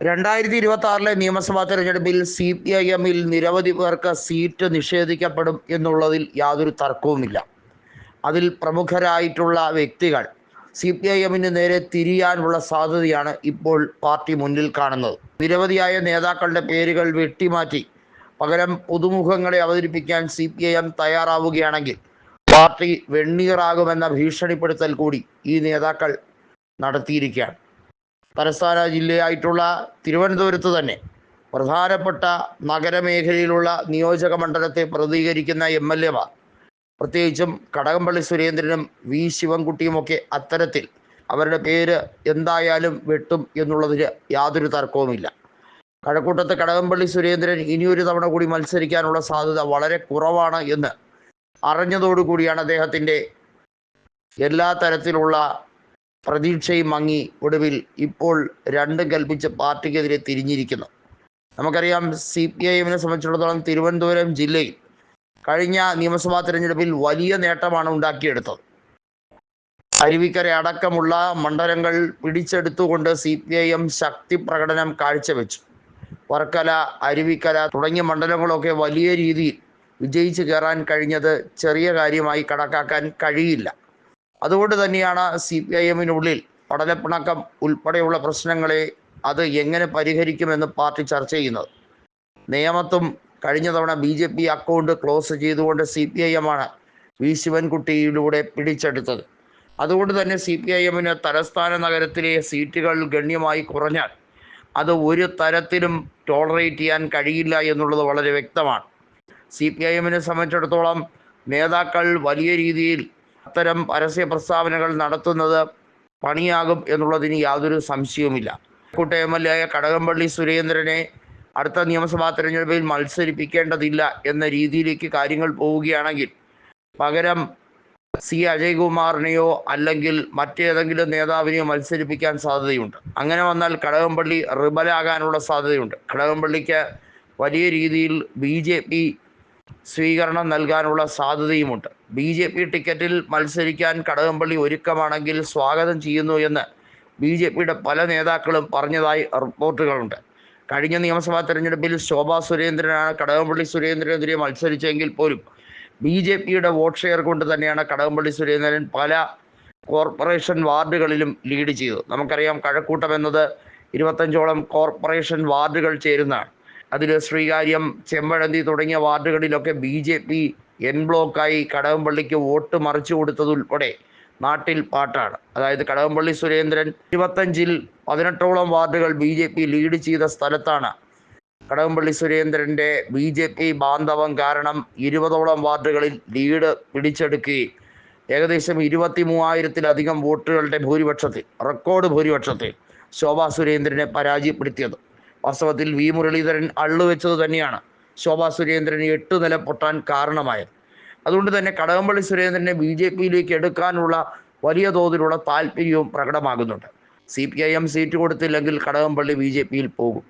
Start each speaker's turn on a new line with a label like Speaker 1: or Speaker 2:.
Speaker 1: രണ്ടായിരത്തി ഇരുപത്തി ആറിലെ നിയമസഭാ തെരഞ്ഞെടുപ്പിൽ സി പി ഐ എമ്മിൽ നിരവധി പേർക്ക് സീറ്റ് നിഷേധിക്കപ്പെടും എന്നുള്ളതിൽ യാതൊരു തർക്കവുമില്ല. അതിൽ പ്രമുഖരായിട്ടുള്ള വ്യക്തികൾ സി പി ഐ എമ്മിന് നേരെ തിരിയാനുള്ള സാധ്യതയാണ് ഇപ്പോൾ പാർട്ടി മുന്നിൽ കാണുന്നത്. നിരവധിയായ നേതാക്കളുടെ പേരുകൾ വെട്ടിമാറ്റി പകരം പുതുമുഖങ്ങളെ അവതരിപ്പിക്കാൻ സി പി ഐ എം തയ്യാറാവുകയാണെങ്കിൽ പാർട്ടി വെണ്ണീറാകുമെന്ന ഭീഷണിപ്പെടുത്തൽ കൂടി ഈ നേതാക്കൾ നടത്തിയിരിക്കുകയാണ്. തലസ്ഥാന ജില്ലയായിട്ടുള്ള തിരുവനന്തപുരത്ത് തന്നെ പ്രധാനപ്പെട്ട നഗരമേഖലയിലുള്ള നിയോജക മണ്ഡലത്തെ പ്രതികരിക്കുന്ന എം എൽ എമാർ പ്രത്യേകിച്ചും കടകംപള്ളി സുരേന്ദ്രനും വി ശിവൻകുട്ടിയുമൊക്കെ അത്തരത്തിൽ അവരുടെ പേര് എന്തായാലും വെട്ടും എന്നുള്ളതിന് യാതൊരു തർക്കവുമില്ല. കഴക്കൂട്ടത്ത് കടകംപള്ളി സുരേന്ദ്രൻ ഇനിയൊരു തവണ കൂടി മത്സരിക്കാനുള്ള സാധ്യത വളരെ കുറവാണ് എന്ന് അറിഞ്ഞതോടുകൂടിയാണ് അദ്ദേഹത്തിന്റെ എല്ലാ തരത്തിലുള്ള പ്രതീക്ഷയും മങ്ങി ഒടുവിൽ ഇപ്പോൾ രണ്ടും കൽപ്പിച്ച് പാർട്ടിക്കെതിരെ തിരിഞ്ഞിരിക്കുന്നു. നമുക്കറിയാം സി പി ഐ എമ്മിനെ സംബന്ധിച്ചിടത്തോളം തിരുവനന്തപുരം ജില്ലയിൽ കഴിഞ്ഞ നിയമസഭാ തിരഞ്ഞെടുപ്പിൽ വലിയ നേട്ടമാണ് ഉണ്ടാക്കിയെടുത്തത്. അരുവിക്കര അടക്കമുള്ള മണ്ഡലങ്ങൾ പിടിച്ചെടുത്തുകൊണ്ട് സി പി ഐ എം ശക്തി പ്രകടനം കാഴ്ചവെച്ചു. വർക്കല അരുവിക്കര തുടങ്ങിയ മണ്ഡലങ്ങളൊക്കെ വലിയ രീതിയിൽ വിജയിച്ചു കയറാൻ കഴിഞ്ഞത് ചെറിയ കാര്യമായി കണക്കാക്കാൻ കഴിയില്ല. അതുകൊണ്ട് തന്നെയാണ് സി പി ഐ എമ്മിനുള്ളിൽ പടലപ്പിണക്കം ഉൾപ്പെടെയുള്ള പ്രശ്നങ്ങളെ അത് എങ്ങനെ പരിഹരിക്കുമെന്ന് പാർട്ടി ചർച്ച ചെയ്യുന്നത്. നിയമത്തും കഴിഞ്ഞ തവണ B J P account close ചെയ്തുകൊണ്ട് സി പി ഐ എമ്മാണ് വി ശിവൻകുട്ടിയിലൂടെ പിടിച്ചെടുത്തത്. അതുകൊണ്ട് തന്നെ സി പി ഐ എമ്മിന് തലസ്ഥാന നഗരത്തിലെ സീറ്റുകൾ ഗണ്യമായി കുറഞ്ഞാൽ അത് ഒരു തരത്തിലും ടോളറേറ്റ് ചെയ്യാൻ കഴിയില്ല എന്നുള്ളത് വളരെ വ്യക്തമാണ്. സി പി ഐ എമ്മിനെ സംബന്ധിച്ചിടത്തോളം നേതാക്കൾ വലിയ രീതിയിൽ അത്തരം പരസ്യ പ്രസ്താവനകൾ നടത്തുന്നത് പണിയാകും എന്നുള്ളതിന് യാതൊരു സംശയവുമില്ല. കൂട്ട എം എൽ എ ആയ കടകംപള്ളി സുരേന്ദ്രനെ അടുത്ത നിയമസഭാ തെരഞ്ഞെടുപ്പിൽ മത്സരിപ്പിക്കേണ്ടതില്ല എന്ന രീതിയിലേക്ക് കാര്യങ്ങൾ പോവുകയാണെങ്കിൽ പകരം സി അജയ്കുമാറിനെയോ അല്ലെങ്കിൽ മറ്റേതെങ്കിലും നേതാവിനെയോ മത്സരിപ്പിക്കാൻ സാധ്യതയുണ്ട്. അങ്ങനെ വന്നാൽ കടകംപള്ളി റിബലാകാനുള്ള സാധ്യതയുണ്ട്. കടകംപള്ളിക്ക് വലിയ രീതിയിൽ ബി ജെ പി സ്വീകരണം നൽകാനുള്ള സാധ്യതയുമുണ്ട്. ബി ജെ പി ടിക്കറ്റിൽ മത്സരിക്കാൻ കടകംപള്ളി ഒരുക്കമാണെങ്കിൽ സ്വാഗതം ചെയ്യുന്നു എന്ന് ബി ജെ പിയുടെ പല നേതാക്കളും പറഞ്ഞതായി റിപ്പോർട്ടുകളുണ്ട്. കഴിഞ്ഞ നിയമസഭാ തെരഞ്ഞെടുപ്പിൽ ശോഭാ സുരേന്ദ്രനാണ് കടകംപള്ളി സുരേന്ദ്രനെതിരെ മത്സരിച്ചെങ്കിൽ പോലും ബി ജെ പിയുടെ വോട്ട് ഷെയർ കൊണ്ട് തന്നെയാണ് കടകംപള്ളി സുരേന്ദ്രൻ പല കോർപ്പറേഷൻ വാർഡുകളിലും ലീഡ് ചെയ്തത്. നമുക്കറിയാം കഴക്കൂട്ടം എന്നത് ഇരുപത്തഞ്ചോളം കോർപ്പറേഷൻ വാർഡുകൾ ചേരുന്നതാണ്. അതിൽ ശ്രീകാര്യം ചെമ്പഴന്തി തുടങ്ങിയ വാർഡുകളിലൊക്കെ ബി ജെ പി എൻ ബ്ലോക്കായി കടകംപള്ളിക്ക് വോട്ട് മറിച്ചു കൊടുത്തതുൾപ്പെടെ നാട്ടിൽ പാട്ടാണ്. അതായത് കടകംപള്ളി സുരേന്ദ്രൻ ഇരുപത്തഞ്ചിൽ പതിനെട്ടോളം വാർഡുകൾ ബി ജെ പി ലീഡ് ചെയ്ത സ്ഥലത്താണ് കടകംപള്ളി സുരേന്ദ്രന്റെ ബി ജെ പി ബാന്ധവം കാരണം ഇരുപതോളം വാർഡുകളിൽ ലീഡ് പിടിച്ചെടുക്കുകയും ഏകദേശം ഇരുപത്തി മൂവായിരത്തിലധികം വോട്ടുകളുടെ ഭൂരിപക്ഷത്തിൽ റെക്കോർഡ് ഭൂരിപക്ഷത്തിൽ ശോഭാ സുരേന്ദ്രനെ പരാജയപ്പെടുത്തിയത്. വാസ്തവത്തിൽ വി മുരളീധരൻ അള്ളുവെച്ചത് തന്നെയാണ്. ശോഭാ സുരേന്ദ്രൻ എട്ട് നില പൊട്ടാൻ കാരണമായത്. അതുകൊണ്ട് തന്നെ കടകംപള്ളി സുരേന്ദ്രനെ ബി ജെ പിയിലേക്ക് എടുക്കാനുള്ള വലിയ തോതിലുള്ള താല്പര്യവും പ്രകടമാകുന്നുണ്ട്. C P I M seat കൊടുത്തില്ലെങ്കിൽ കടകംപള്ളി ബി ജെ പിയിൽ പോകും.